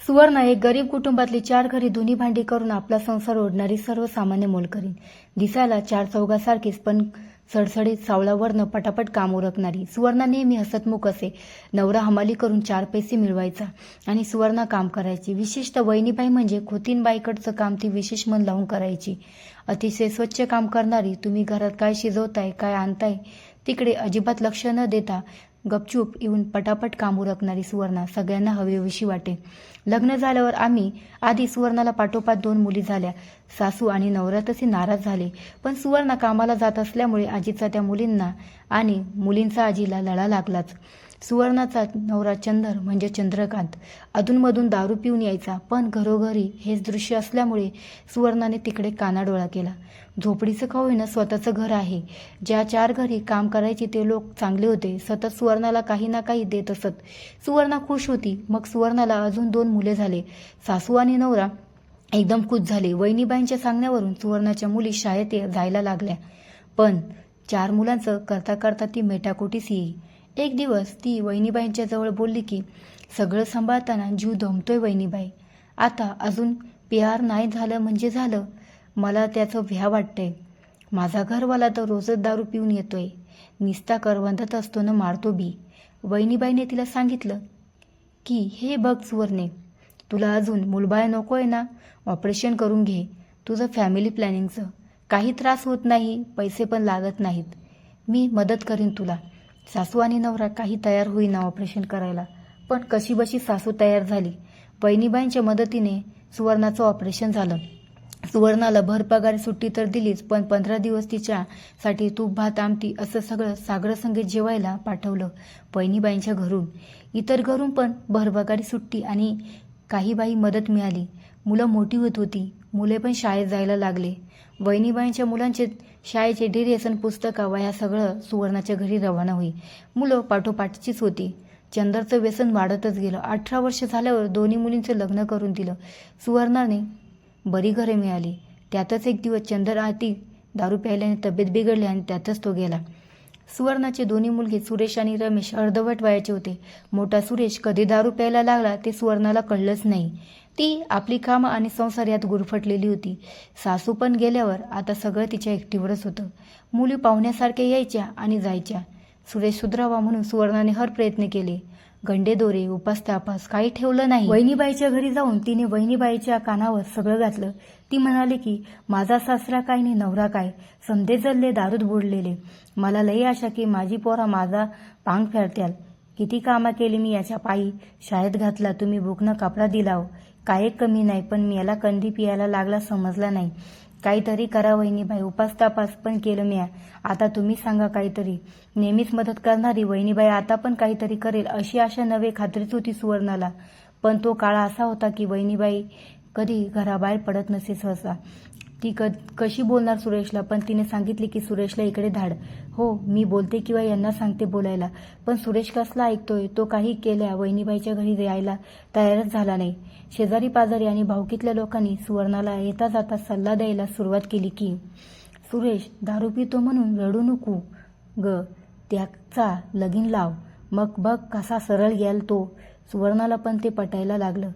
सुवर्ण एक गरीब कुटुंबातली चार घरी धुनी भांडी करून आपला संसार ओढणारी सर्वसामान्य मोलकरीण. दिसायला चार चौघासारखीच पण सडसडीत सावळावरनं पटापट काम उरकणारी. सुवर्णा नेहमी हसतमुख असे. नवरा हमाली करून चार पैसे मिळवायचा आणि सुवर्णा काम करायची. विशेषतः वहिनीबाई म्हणजे खोतीनबाईकडचं काम ती विशेष मन लावून करायची. अतिशय स्वच्छ काम करणारी तुम्ही घरात काय शिजवताय काय आणताय तिकडे अजिबात लक्ष न देता गपचूप येऊन पटापट काम उरकणारी सुवर्णा सगळ्यांना हवीहवीशी वाटे. लग्न झाल्यावर आम्ही आधी सुवर्णाला पाठोपाठ दोन मुली झाल्या. सासू आणि नवरा तसे नाराज झाले. पण सुवर्णा कामाला जात असल्यामुळे आजीचा त्या मुलींना आणि मुलींचा आजीला लढा लागलाच. सुवर्णाचा नवरा चंदर म्हणजे चंद्रकांत. अधूनमधून दारू पिऊन यायचा पण घरोघरी हेच दृश्य असल्यामुळे सुवर्णाने तिकडे कानाडोळा केला. झोपडीचं का होईना स्वतःचं घर आहे. ज्या चार घरी काम करायचे ते लोक चांगले होते सतत सुवर्णाला काही ना काही देत असत. सुवर्णा खुश होती मग सुवर्णाला अजून दोन मुले झाले. सासू आणि नवरा एकदम खुश झाले. वहिनीबाईंच्या सांगण्यावरून सुवर्णाच्या मुली शाळेत जायला लागल्या. पण चार मुलांचं करता करता ती मेटाकोटीस येई. एक दिवस ती वहिनीबाईंच्या जवळ बोलली की सगळं सांभाळताना जीव धमतोय वहिनीबाई. आता अजून प्यार नाही झालं म्हणजे झालं. मला त्याचं भ्या वाटतंय. माझा घरवाला तर रोजच दारू पिऊन येतोय. निस्ता करवंदत असतो ना मारतो बी. वहिनीबाईने तिला सांगितलं की हे बघ सुवर्णे तुला अजून मुलबाळ नकोय ना? ऑपरेशन करून घे. तुझं फॅमिली प्लॅनिंगचं. काही त्रास होत नाही पैसे पण लागत नाहीत. मी मदत करीन तुला. सासू आणि नवरा काही तयार होईना ऑपरेशन करायला. पण कशीबशी सासू तयार झाली बहिणीबाईंच्या मदतीने सुवर्णाचं ऑपरेशन झालं. सुवर्णाला भरपगारी सुट्टी तर दिलीच पण पंधरा दिवस तिच्यासाठी तूप भात आमटी असं सगळं सागरं संगीत जेवायला पाठवलं बहिणीबाईंच्या घरून. इतर घरून पण भरपगारी सुट्टी आणि काही बाई मदत मिळाली. मुलं मोठी होत होती मुले पण शाळेत जायला लागले. वहिनीबाईंच्या मुलांचे शाळेचे डिरेसन पुस्तका वया सगळं सुवर्णाच्या घरी रवाना होई. मुलं पाठोपाठचीच होती. चंदरचं व्यसन वाढतच गेलं. अठरा वर्ष झाल्यावर दोन्ही मुलींचं लग्न करून दिलं. सुवर्णाने बरी घरे मिळाली. त्यातच एक दिवस चंदर आती दारू प्यायल्याने तब्येत बिघडली आणि त्यातच तो गेला. सुवर्णाचे दोन्ही मुलगे सुरेश आणि रमेश अर्धवट वयाचे होते. मोठा सुरेश कधी दारू प्यायला लागला ते सुवर्णाला कळलंच नाही. ती आपली कामं आणि संसार यात गुरफटलेली होती. सासू पण गेल्यावर आता सगळं तिच्या एकटीवरच होतं. मुली पाहुण्यासारख्या यायच्या आणि जायच्या. सुरेश सुधरावा म्हणून सुवर्णाने हर प्रयत्न केले. गंडे दोरे उपास तापास काही ठेवलं नाही. वहिनीबाईच्या घरी जाऊन तिने वहिनीबाईच्या कानावर सगळं घातलं. ती म्हणाली की माझा सासरा काय नाही नवरा काय? समधे जल्ले दारूत बुडलेले. मला लई आशा की माझी पोरा माझा पांग फेरत्याल. किती कामा केली मी याच्या पायी? शाळेत घातला तुम्ही बुकनं कपडा दिलाव. काय कमी नाही पण मी याला कंदी पियाला लागला समजला नाही. काहीतरी करा वहिनीबाई उपास तापास पण केलं मी आता तुम्ही सांगा काहीतरी. नेहमीच मदत करणारी वहिनीबाई आता पण काहीतरी करेल अशी आशा नवे खात्रीच होती सुवर्णाला. पण तो काळ असा होता की वहिनीबाई कधी घराबाहेर पडत नसे सहसा. ती क कशी बोलणार सुरेशला? पण तिने सांगितले की सुरेशला इकडे धाड. हो मी बोलते किंवा यांना सांगते बोलायला. पण सुरेश कसला ऐकतोय? तो काही केल्या वहिनीबाईच्या घरी यायला तयारच झाला नाही. शेजारी पाजारी आणि भावकीतल्या लोकांनी सुवर्णाला येता जाता सल्ला द्यायला सुरुवात केली की सुरेश दारू पितो म्हणून रडू नको ग. त्याचा लगीन लाव. मग बघ कसा सरळ गेल तो सुवर्णाला पण ते पटायला लागलं.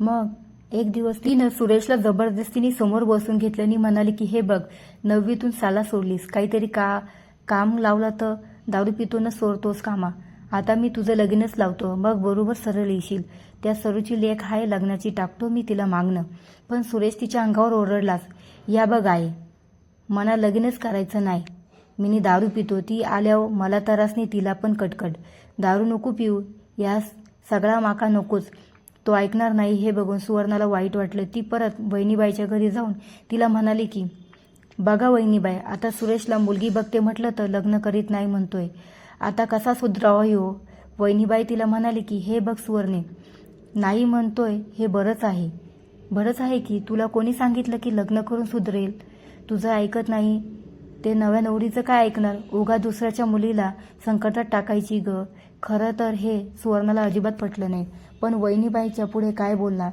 मग एक दिवस तिनं सुरेशला जबरदस्तीने समोर बसून घेतलं आणि म्हणाली की हे बघ नववीतून साला सोडलीस. काहीतरी का काम लावलं तर दारू पितूनच सोडतोस कामा. आता मी तुझं लगीनच लावतो. मग बरोबर सरळ येशील. त्या सरूची लेख आहे लग्नाची. टाकतो मी तिला मागणं. पण सुरेश तिच्या अंगावर ओरडलाच. या बघ आहे मला लगीनच करायचं नाही. मीनी दारू पितो. ती आल्यावर मला त्रास नाही तिला पण कटकट. दारू नको पिऊ. या सगळा माका नकोच. तो ऐकणार नाही हे बघून सुवर्णाला वाईट वाटलं. ती परत वहिनीबाईच्या घरी जाऊन तिला म्हणाली की बघा वहिनीबाई आता सुरेशला मुलगी बघते म्हटलं तर लग्न करीत नाही म्हणतोय. आता कसा सुधरावा हो वहिनीबाई तिला म्हणाली की हे बघ सुवर्णे नाही म्हणतोय हे बरंच आहे. बरंच आहे की तुला कोणी सांगितलं की लग्न करून सुधरेल? तुझं ऐकत नाही? ते नव्या नवरीचं काय ऐकणार? उगा दुसऱ्याच्या मुलीला संकटात टाकायची ग. खरं तर हे सुवर्णाला अजिबात पटलं नाही. पण वहिनीबाईच्या पुढे काय बोलणार?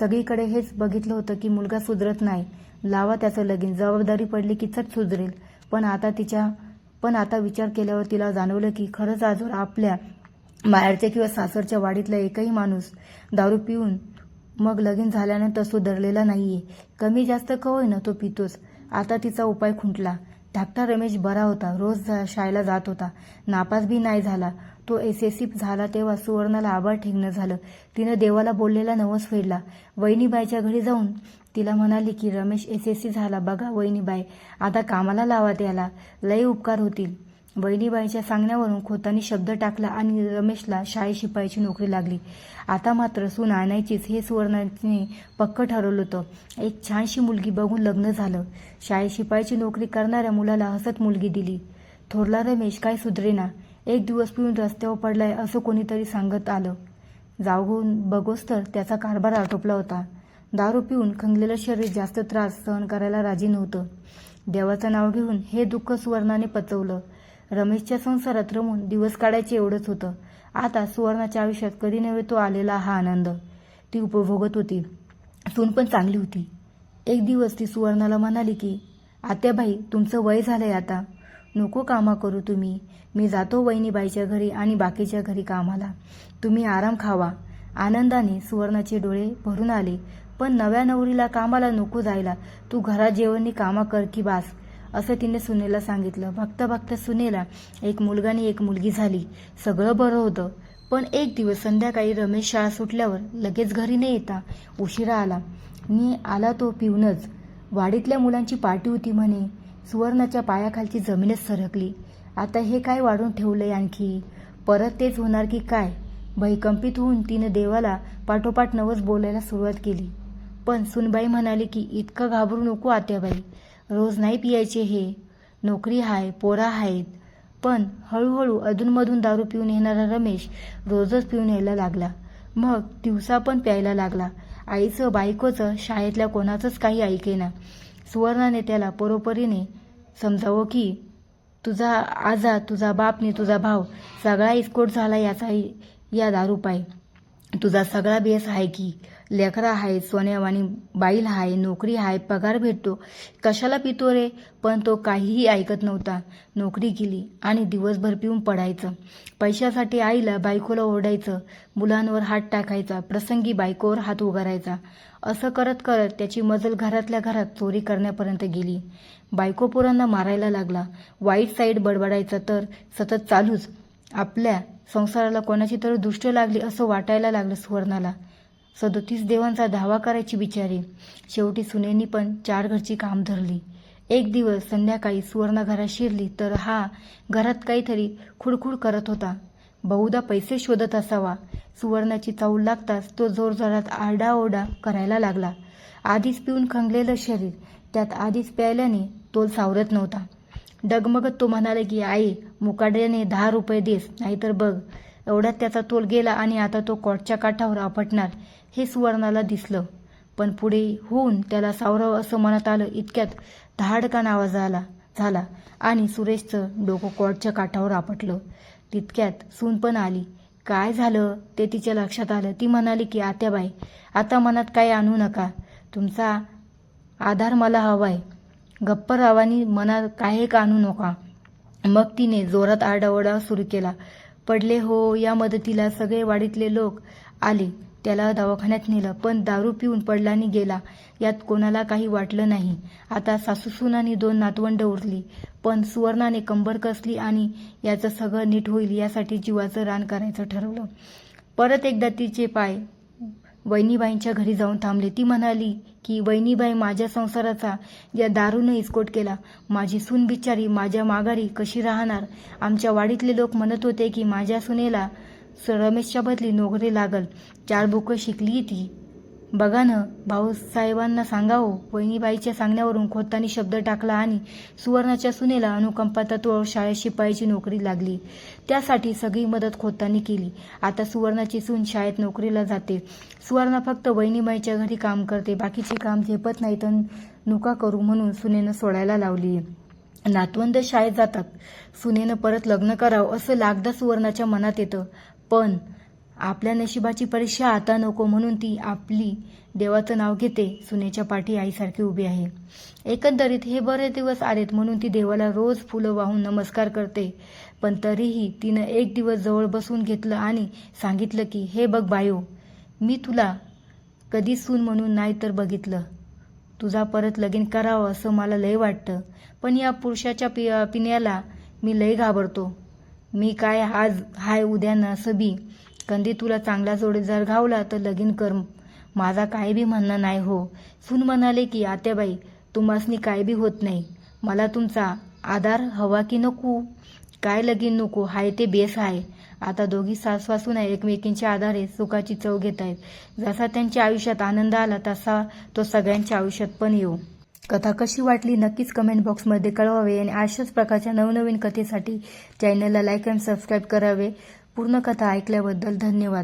सगळीकडे हेच बघितलं होतं की मुलगा सुधरत नाही. लावा त्याचं लगीन. जबाबदारी पडली की चट सुधरेल. पण आता तिच्या पण आता विचार केल्यावर तिला जाणवलं की खरंच आजवर आपल्या बाहेरच्या किंवा सासरच्या वाडीतला एकही माणूस दारू पिऊन मग लगीन झाल्यानंतर सुधारलेला नाहीये. कमी जास्त का होईना तो पितोच आता तिचा उपाय खुंटला. धाकटा रमेश बरा होता. रोज शाळेला जात होता. नापास बी नाही झाला. तो एस एस सी झाला तेव्हा सुवर्णाला आभार ठेंगणं झालं. तिनं देवाला बोललेला नवस फेडला. वहिनीबाईच्या घरी जाऊन तिला म्हणाली की रमेश एस एस सी झाला. बघा वहिनीबाई आता कामाला लावा त्याला. लय उपकार होतील. वहिनीबाईच्या सांगण्यावरून खोतानी शब्द टाकला आणि रमेशला शाळे शिपाईची नोकरी लागली. आता मात्र सून आणायचीच हे सुवर्णाने पक्क ठरवलं होतं. एक छानशी मुलगी बघून लग्न झालं. शाळे शिपाईची नोकरी करणाऱ्या मुलाला हसत मुलगी दिली. थोरला रमेश काय सुधरेना? एक दिवस पिऊन रस्त्यावर पडलाय असं कोणीतरी सांगत आलं. जागून बघोस तर त्याचा कारभार आटोपला होता. दारू पिऊन खंगलेलं शरीर जास्त त्रास सहन करायला राजी नव्हतं. देवाचं नाव घेऊन हे दुःख सुवर्णाने पचवलं. रमेशच्या संसारात रमून दिवस काढायचे एवढंच होतं. आता सुवर्णाच्या आयुष्यात कधी नव्हे तो आलेला हा आनंद. ती उपभोगत होती. सून पण चांगली होती. एक दिवस ती सुवर्णाला म्हणाली की आत्याबाई तुमचं वय झालंय आता. नको कामा करू तुम्ही. मी जातो वहिनीबाईच्या घरी आणि बाकीच्या घरी कामाला. तुम्ही आराम खावा. आनंदाने सुवर्णाचे डोळे भरून आले. पण नव्या नवरीला कामाला नको जायला. तू घरात जेवणी कामा कर की बास असं तिने सुनेला सांगितलं. बघता बघता सुनेला एक मुलगा आणि एक मुलगी झाली. सगळं बरं होतं. पण एक दिवस संध्याकाळी रमेश शाळा सुटल्यावर लगेच घरी न येता उशिरा आला. मी आला तो पिऊनच. वाडीतल्या मुलांची पार्टी होती म्हणे. सुवर्णाच्या पायाखालची जमीनच सरकली. आता हे काय वाढून ठेवलंय आणखी? परत तेच होणार की काय? भयकंपित होऊन तिनं देवाला पाठोपाठ नवस बोलायला सुरुवात केली. पण सुनबाई म्हणाली की इतकं घाबरू नको आत्याबाई. रोज नाही पियायचे हे. नोकरी हाय पोरा आहेत. पण हळूहळू अधूनमधून दारू पिऊन येणारा रमेश रोजच पिऊन यायला लागला. मग दिवसा पण प्यायला लागला. आईचं बायकोचं शाळेतल्या कोणाचंच काही ऐकेना. सुवर्णाने त्याला परोपरीने समजावं की तुझा आजा तुझा बापने तुझा भाव सगळा इस्कोट झाला याचा या दारूपायी तुझा सगळा बेस आहे की लेकरा आहे सोन्यावानी बाईल आहे नोकरी आहे पगार भेटतो. कशाला पितो रे? पण तो काहीही ऐकत नव्हता. नोकरी केली आणि दिवसभर पिऊन पडायचं. पैशासाठी आईला बायकोला ओरडायचं. मुलांवर हात टाकायचा. प्रसंगी बायकोवर हात उगारायचा. असं करत करत त्याची मजल घरातल्या घरात चोरी करण्यापर्यंत गेली. बायको पोरांना मारायला लागला. वाईट साईड बडबडायचा तर सतत चालूच. आपल्या संसाराला कोणाची तर दुष्ट लागली असं वाटायला लागलं सुवर्णाला. सदोतीस देवांचा धावा करायची बिचारी. शेवटी सुनेनी पण चार घरची काम धरली. एक दिवस संध्याकाळी सुवर्णा घरात शिरली तर हा घरात काहीतरी खुडखुड करत होता. बहुधा पैसे शोधत असावा. सुवर्णाची चाऊल लागताच तो जोरजोरात आरडाओरडा करायला लागला. आधीच पिऊन खंगलेलं शरीर त्यात आधीच प्यायल्याने तोल सावरत नव्हता. डगमगत तो म्हणाला की आई मुकाड्याने दहा रुपये देस नाहीतर बघ एवढ्यात त्याचा तोल गेला आणि आता तो कॉटच्या काठावर आपटणार. हे सुवर्णाला दिसलं. पण पुढे होऊन त्याला सावरावं असं म्हणत आलं इतक्यात धाडकान आवाज आला झाला आणि सुरेशचं डोकं कॉटच्या काठावर आपटलं. तितक्यात सून पण आली. काय झालं? ते तिच्या लक्षात आलं. ती म्हणाली की आत्याबाई आता मनात काही आणू नका. तुमचा आधार मला हवा आहे गप्परावानी मनात काही आणू नका. मग तिने जोरात आरडाओरडा सुरू केला. पडले हो या मदतीला सगळे वाडीतले लोक आले. त्याला दवाखान्यात नेलं पण दारू पिऊन पडला आणि गेला. यात कोणाला काही वाटलं नाही. आता सासूसून आणि दोन नातवंड उरली पण सुवर्णाने कंबर कसली आणि याचं सगळं नीट होईल यासाठी जीवाचं रान करायचं ठरवलं. परत एकदा तिचे पाय वहिनीबाईंच्या घरी जाऊन थांबले. ती म्हणाली की वहिनीबाई माझ्या संसाराचा या दारूने इस्कोट केला. माझी सून बिचारी माझ्या माघारी कशी राहणार? आमच्या वाडीतले लोक म्हणत होते की माझ्या सुनेला रमेशच्या बदली नोकरी लागल. चार बुकं शिकली ती. बघा ना भाऊसाहेबांना सांगावं. वहिनीबाईच्या सांगण्यावरून खोतानी शब्द टाकला आणि सुवर्णाच्या सुनेला अनुकंपा तत्वावर शाळेत शिपाईची नोकरी लागली. त्यासाठी सगळी मदत खोतानी केली. आता सुवर्णाची सून शाळेत नोकरीला जाते. सुवर्णा फक्त वहिनीबाईच्या घरी काम करते. बाकीचे काम झेपत नाही तर नुका करू म्हणून सुनेनं सोडायला लावली. नातवंद शाळेत जातात. सुनेनं परत लग्न करावं असं लागदा सुवर्णाच्या मनात येतं. पण आपल्या नशिबाची परीक्षा आता नको म्हणून ती आपली देवाचं नाव घेते सुनेच्या पाठी आईसारखी उभी आहे. एकंदरीत हे बरे दिवस आलेत म्हणून ती देवाला रोज फुलं वाहून नमस्कार करते. पण तरीही तिनं एक दिवस जवळ बसून घेतलं आणि सांगितलं की हे बघ बायो मी तुला कधी सून म्हणून नाही तर बघितलं. तुझा परत लगीन करावं असं मला लय वाटतं. पण या पुरुषाच्या पि पिण्याला मी लय घाबरतो. मी काय आज हाय उद्या नसबी. कंदी तुला चांगला जोडीदार घावला तर लगीन कर. माझा काय बी म्हणणं नाही हो. सून म्हणाले की आत्याबाई तुम्हासनी काय बी होत नाही. मला तुमचा आधार हवा की नको? काय लगीन नको? हाय ते बेस आहे आता दोघी सासवासून एकमेकींच्या आधारे सुखाची चव घेत आहेत जसा त्यांच्या आयुष्यात आनंद आला तसा तो सगळ्यांच्या आयुष्यात पण येऊ. कथा कशी वाटली नक्कीच कमेंट बॉक्समध्ये कळवावे आणि अशाच प्रकारच्या नवनवीन कथेसाठी चॅनलला लाईक अँड सबस्क्राईब करावे. पूर्ण कथा ऐकल्याबद्दल धन्यवाद.